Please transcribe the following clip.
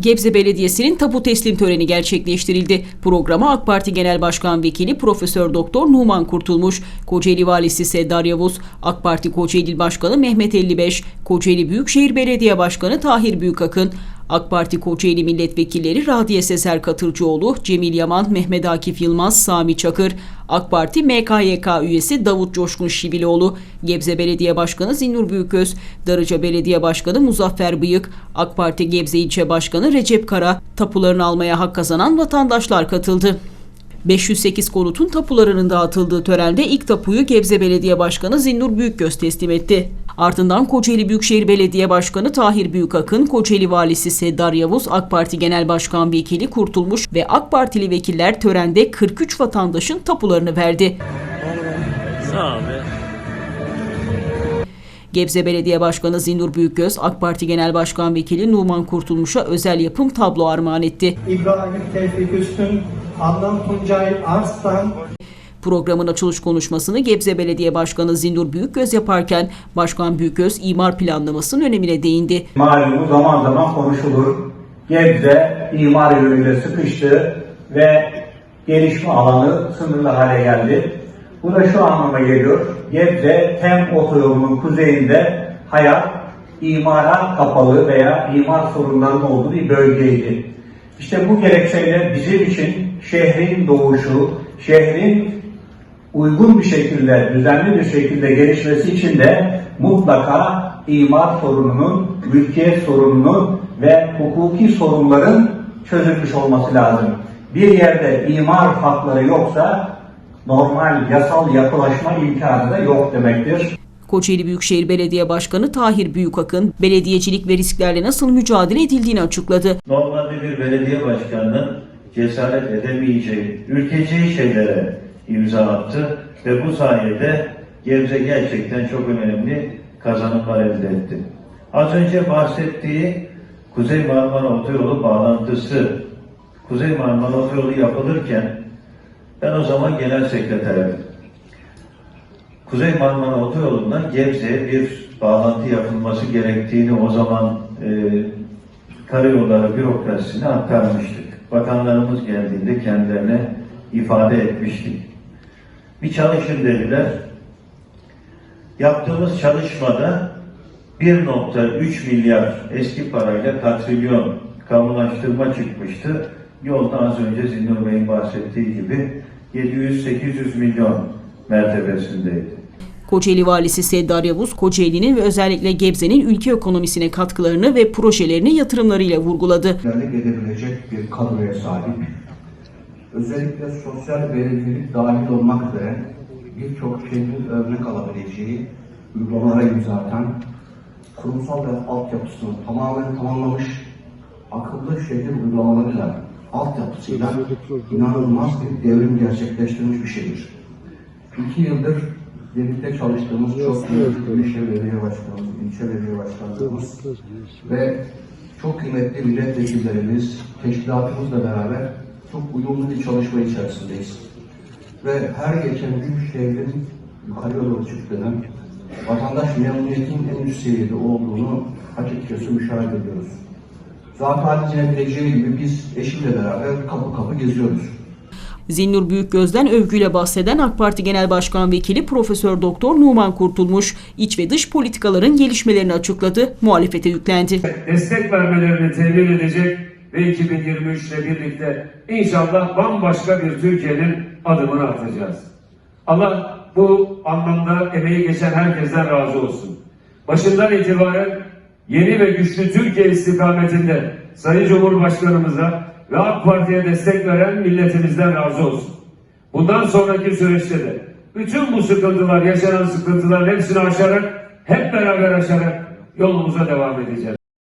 Gebze Belediyesi'nin tapu teslim töreni gerçekleştirildi. Programa AK Parti Genel Başkan Vekili Profesör Doktor Numan Kurtulmuş, Kocaeli Valisi Seddar Yavuz, AK Parti Kocaeli Başkanı Mehmet 55, Kocaeli Büyükşehir Belediye Başkanı Tahir Büyükakın, AK Parti Kocaeli Milletvekilleri Radiye Sezer Katırcıoğlu, Cemil Yaman, Mehmet Akif Yılmaz, Sami Çakır, AK Parti MKYK üyesi Davut Coşkun Şibiloğlu, Gebze Belediye Başkanı Zinnur Büyüköz, Darıca Belediye Başkanı Muzaffer Bıyık, AK Parti Gebze İlçe Başkanı Recep Kara, tapularını almaya hak kazanan vatandaşlar katıldı. 508 konutun tapularının dağıtıldığı törende ilk tapuyu Gebze Belediye Başkanı Zinnur Büyükgöz teslim etti. Ardından Kocaeli Büyükşehir Belediye Başkanı Tahir Büyükakın, Kocaeli Valisi Seddar Yavuz, AK Parti Genel Başkan Vekili Kurtulmuş ve AK Partili vekiller törende 43 vatandaşın tapularını verdi. Sağ ol be. Gebze Belediye Başkanı Zinnur Büyükgöz, AK Parti Genel Başkan Vekili Numan Kurtulmuş'a özel yapım tablo armağan etti. İbrahim Tevfik Üstün, Adnan Tuncay Arslan, Programın açılış konuşmasını Gebze Belediye Başkanı Zindur Büyükgöz yaparken Başkan Büyükgöz imar planlamasının önemine değindi. Malumu zaman zaman konuşulur. Gebze imar yönüyle sıkıştı ve gelişme alanı sınırlı hale geldi. Bu da şu anlama geliyor. Gebze Tem otoyolunun kuzeyinde hayat imara kapalı veya imar sorunlarının olduğu bir bölgeydi. İşte bu gerekçeyle bizim için şehrin doğuşu, şehrin uygun bir şekilde, düzenli bir şekilde gelişmesi için de mutlaka imar sorununun, mülkiyet sorununun ve hukuki sorunların çözülmüş olması lazım. Bir yerde imar hakları yoksa normal yasal yapılaşma imkanı da yok demektir. Kocaeli Büyükşehir Belediye Başkanı Tahir Büyükakın, belediyecilik ve risklerle nasıl mücadele edildiğini açıkladı. Normalde bir belediye başkanının cesaret edemeyeceği, ürkeceği şeylere imza attı ve bu sayede Gebze gerçekten çok önemli kazanımlar elde etti. Az önce bahsettiği Kuzey Marmara Otoyolu bağlantısı, Kuzey Marmara Otoyolu yapılırken ben o zaman genel sekreterdim. Kuzey Marmara Otoyolu'ndan Gebze'ye bir bağlantı yapılması gerektiğini o zaman e, karayolları bürokrasisine aktarmıştık. Bakanlarımız geldiğinde kendilerine ifade etmiştik. Bir çalışın dediler. Yaptığımız çalışmada 1.3 milyar eski parayla katrilyon kamulaştırma çıkmıştı. Yolda az önce Zinnur Bey'in bahsettiği gibi 700-800 milyon mertebesindeydi. Kocaeli Valisi Seddar Yavuz, Kocaeli'nin ve özellikle Gebze'nin ülke ekonomisine katkılarını ve projelerini yatırımlarıyla vurguladı. edebilecek bir kadroya sahip. Özellikle sosyal belediyelik dahil olmak üzere birçok şehrin örnek alabileceği uygulamalara imza atan, kurumsal ve altyapısını tamamen tamamlamış, akıllı şehir uygulamalarıyla, altyapısıyla inanılmaz bir devrim gerçekleştirmiş bir şehir. İki yıldır birlikte çalıştığımız çok kıymetli Büyükşehir Belediye Başkanımız, ilçe belediye başkanlarımız ve çok kıymetli milletvekillerimiz, teşkilatımızla beraber çok uyumlu bir çalışma içerisindeyiz. Ve her geçen gün şehrin yukarıya doğru çıktığını, vatandaş memnuniyetin en üst seviyede olduğunu açıkçası müşahede ediyoruz. Zaten bileceği gibi biz eşimle beraber kapı kapı geziyoruz. Zinnur Büyükgöz'den övgüyle bahseden AK Parti Genel Başkan Vekili Profesör Doktor Numan Kurtulmuş, iç ve dış politikaların gelişmelerini açıkladı, muhalefete yüklendi. destek vermelerini temin edecek ve 2023 ile birlikte inşallah bambaşka bir Türkiye'nin adımını atacağız. Allah bu anlamda emeği geçen herkesten razı olsun. Başından itibaren yeni ve güçlü Türkiye istikametinde Sayın Cumhurbaşkanımıza ve AK Parti'ye destek veren milletimizden razı olsun. Bundan sonraki süreçte de bütün bu sıkıntılar, yaşanan sıkıntıların hepsini aşarak, hep beraber aşarak yolumuza devam edeceğiz.